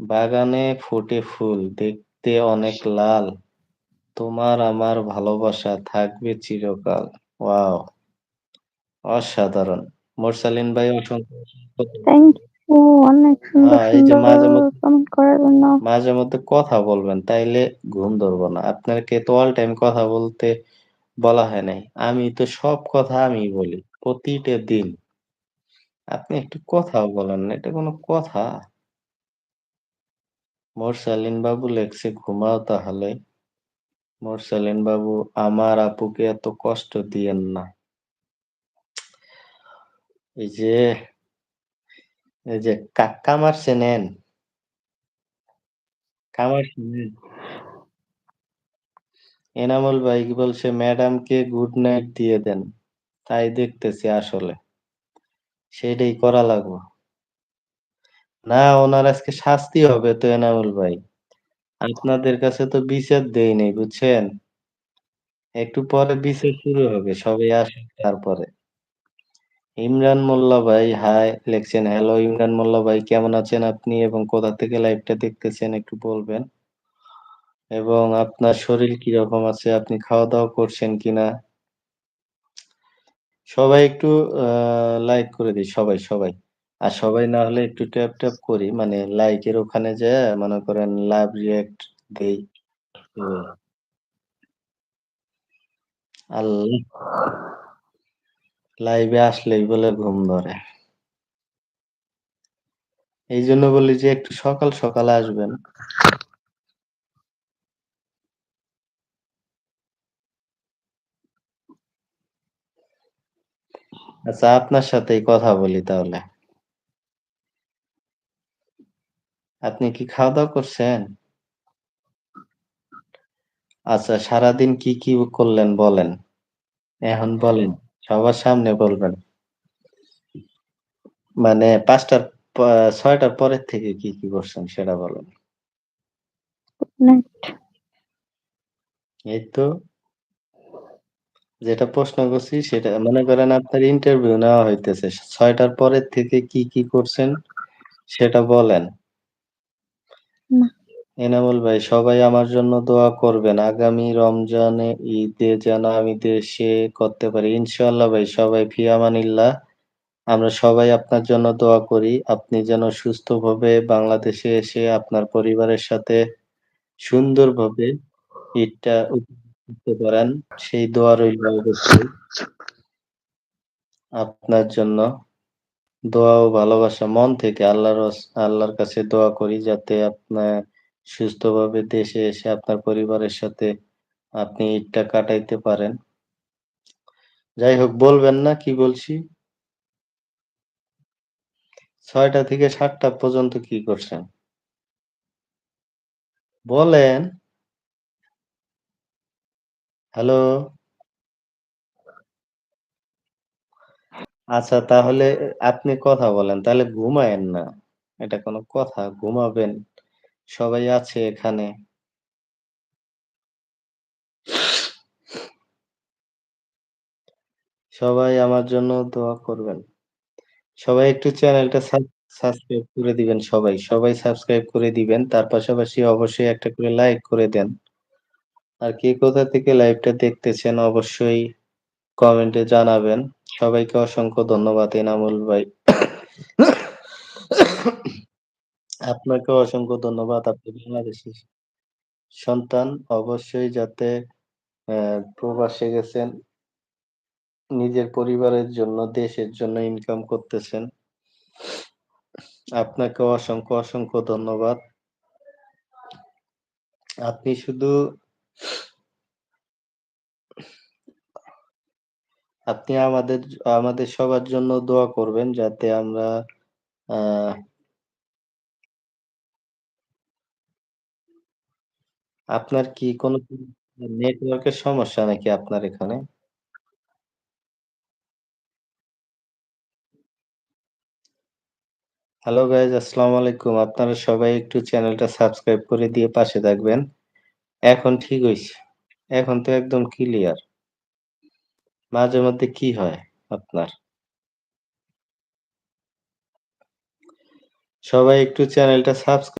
বাগানে ফোটে ফুল দেখতে অনেক লাল। তোমার আমার ভালোবাসা থাকবে চিরকাল। ওয়াও অসাধারণ। মোরসালিন ভাই অসংখ্য থ্যাংক ইউ অনেক সুন্দর এই যে মাঝে মধ্যে কমেন্ট করার জন্য। মাঝে মধ্যে কথা বলবেন তাইলে ঘুম ধরবো না। আপনাকে তো অল টাইম কথা বলতে বলা হয় নাই। আমি তো সব কথা আমি বলি প্রতিটা দিন। আপনি একটু কথা বলেন না এটা কোনো কথা। মোরসালিন বাবু লেখছে ঘুমাও তাহলে। মোরসালিন বাবু আমার আপুকে এত কষ্ট দিয়েন না। এই যে এই যে কা- কামার চেনেন কামার চেনেন এনামুল ভাই বলছে, ম্যাডামকে গুড নাইট দিয়ে দেন। তাই দেখতেছি আসলে। সেটাই করা লাগবে। না, ওনার আজকে শাস্তি হবে তো এনামুল ভাই। আপনাদের কাছে তো বিচার দেই নেই, বুঝছেন? একটু পরে বিচার শুরু হবে, সবাই আসুক তারপরে। ইমরান মোল্লা ভাই, হাই, লেখছেন, হ্যালো, ইমরান মোল্লা ভাই, কেমন আছেন আপনি এবং কোথা থেকে লাইভটা দেখতেছেন একটু বলবেন? এবং আপনার শরীর কীরকম আছে, আপনি খাওয়া দাওয়া করছেন কিনা? সবাই একটু লাইক করে দিই, সবাই সবাই। আর সবাই না হলে একটু ট্যাপ ট্যাপ করি। মানে লাইকের ওখানে যে, মনে করেন লাভ রিয়েক্ট দেই। আল্লাহ লাইভে আসলেই বলে ঘুম ধরে। এই জন্য বলি যে একটু সকাল সকালে আসবেন। আচ্ছা আপনার সাথেই কথা বলি তাহলে। আপনি কি খাওয়া দাওয়া করছেন? আচ্ছা সারাদিন কি কি করলেন বলেন। এখন বলেন সবার সামনে বলবেন। মানে পাঁচটার ছয়টার পরের থেকে কি কি করছেন সেটা বলেন। এই তো যেটা প্রশ্ন করছি সেটা মনে করেন আপনার ইন্টারভিউ নেওয়া হইতেছে ছয়টার পরের থেকে কি কি করছেন সেটা বলেন। এনামুল ভাই, সবাই আমার জন্য দোয়া করবেন। আগামী রমজানে ঈদে যেন আমি দেশে করতে পারি। ইনশাআল্লাহ ভাই, সবাই ফিয়ামানিল্লাহ আমরা সবাই আপনার জন্য দোয়া করি। আপনি যেন সুস্থভাবে বাংলাদেশে এসে আপনার পরিবারের সাথে সুন্দরভাবে ঈদটা করতে পারেন। সেই দোয়া রইল অবশ্যই আপনার জন্য। দোয়া ও ভালোবাসা মন থেকে আল্লাহর আল্লাহর কাছে দোয়া করি যাতে আপনার সুস্থভাবে দেশে এসে আপনার পরিবারের সাথে আপনি ঈদটা কাটাইতে পারেন। যাই হোক, বলবেন না কি বলছি? ছয়টা থেকে সাতটা পর্যন্ত কি করছেন? বলেন। হ্যালো? আচ্ছা তাহলে আপনি কথা বলেন। তাহলে ঘুমায়েন না। এটা কোনো কথা, ঘুমাবেন। সবাই আছে এখানে। সবাই আমার জন্য দোয়া করবেন। সবাই একটু চ্যানেলটা সাবস্ক্রাইব করে দিবেন সবাই। সবাই সাবস্ক্রাইব করে দিবেন। তার পাশাপাশি অবশ্যই একটা করে লাইক করে দেন। আর কে কোথা থেকে লাইভটা দেখতেছেন অবশ্যই কমেন্টে জানাবেন। সবাইকে অসংখ্য ধন্যবাদ, এনামুল ভাই। আপনাকে অসংখ্য ধন্যবাদ, আপনি বাংলাদেশের সন্তান। অবশ্যই যাতে প্রবাসে গেছেন, নিজের পরিবারের জন্য, দেশের জন্য ইনকাম করতেছেন। আপনাকে অসংখ্য অসংখ্য ধন্যবাদ। আপনি শুধু আপনি আমাদের আমাদের সবার জন্য দোয়া করবেন যাতে আমরা আপনার কি কোনো নেটওয়ার্কের সমস্যা নাকি আপনার এখানে? হ্যালো গাইজ আসসালামু আলাইকুম। আপনারা সবাই একটু চ্যানেলটা সাবস্ক্রাইব করে দিয়ে পাশে থাকবেন। এখন ঠিক হইছে। এখন তো একদম ক্লিয়ার মাঝে মধ্যে কি হয় আপনার? সবাই একটু চ্যানেলটা সাবস্ক্রাইব